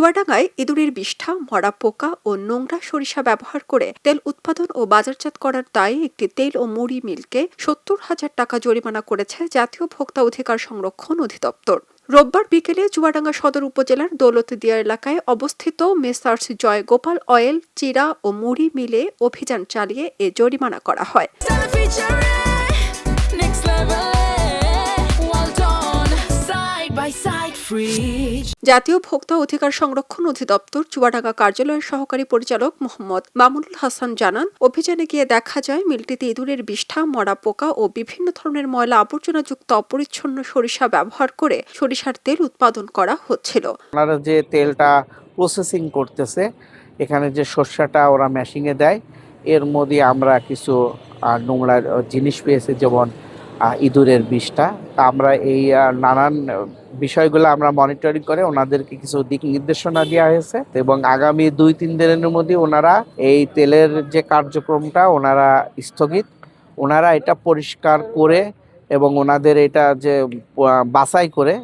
চুয়াডাঙ্গায় ইঁদুরের বিষ্ঠা, মরা পোকা ও নোংরা সরিষা ব্যবহার করে তেল উৎপাদন ও বাজারজাত করার দায়ে একটি তেল ও মুড়ি মিলকে সত্তর হাজার টাকা জরিমানা করেছে জাতীয় ভোক্তা অধিকার সংরক্ষণ অধিদপ্তর। রোববার বিকেলে চুয়াডাঙ্গা সদর উপজেলার দৌলতদিয়া এলাকায় অবস্থিত মেসার্স জয় গোপাল অয়েল, চিরা ও মুড়ি মিলে অভিযান চালিয়ে এ জরিমানা করা হয়। জাতীয় ভোক্তা অধিকার সংরক্ষণ অধিদপ্তর চুয়াডাঙ্গা কার্যালয়ের সহকারী পরিচালক মোহাম্মদ মামুনুল হাসান জানান অভিযানে গিয়ে দেখা যায় মিলটিতে ইঁদুরের বিষ্ঠা মরা পোকা ও বিভিন্ন ধরনের ময়লা আবর্জনাযুক্ত অপরিচ্ছন্ন সরিষা ব্যবহার করে সরিষার তেল উৎপাদন করা হচ্ছিল। ওনারা যে তেলটা প্রসেসিং করতেছে এখানে যে শস্যটা ওরা মেশিংয়ে দেয় এর মধ্যে আমরা কিছু নোংরা জিনিস পেয়েছি যেমন ইঁদুরের বিষটা। আমরা এই নানান বিষয়গুলো আমরা মনিটরিং করে ওনাদেরকে কিছু দিক নির্দেশনা দেওয়া হয়েছে এবং আগামী দুই, তিন দিনের মধ্যে ওনারা এই তেলের যে কার্যক্রমটা ওনারা স্থগিত। ওনারা এটা পরিষ্কার করে এবং ওনাদের এটা যে বাছাই করে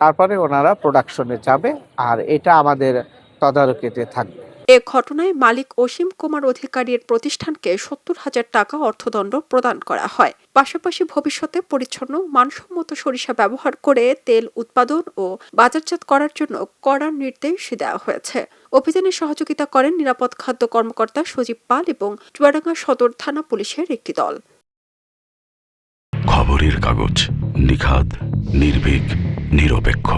তারপরে ওনারা প্রোডাকশনে যাবে আর এটা আমাদের তদারকিতে থাকবে। এ ঘটনায় মালিক অসীম কুমার অধিকারীর প্রতিষ্ঠানকে সত্তর হাজার টাকা অর্থদণ্ড প্রদান করা হয়। পাশাপাশি ভবিষ্যতে পরিচ্ছন্ন, মানসম্মত সরিষা ব্যবহার করে তেল উৎপাদন ও বাজারজাত করার জন্য কড়া নির্দেশ দেওয়া হয়েছে। অভিযানে সহযোগিতা করেন নিরাপদ খাদ্য কর্মকর্তা সজীব পাল এবং চুয়াডাঙ্গা সদর থানা পুলিশের একটি দল। খবরের কাগজ নিখাদ, নির্ভীক, নিরপেক্ষ।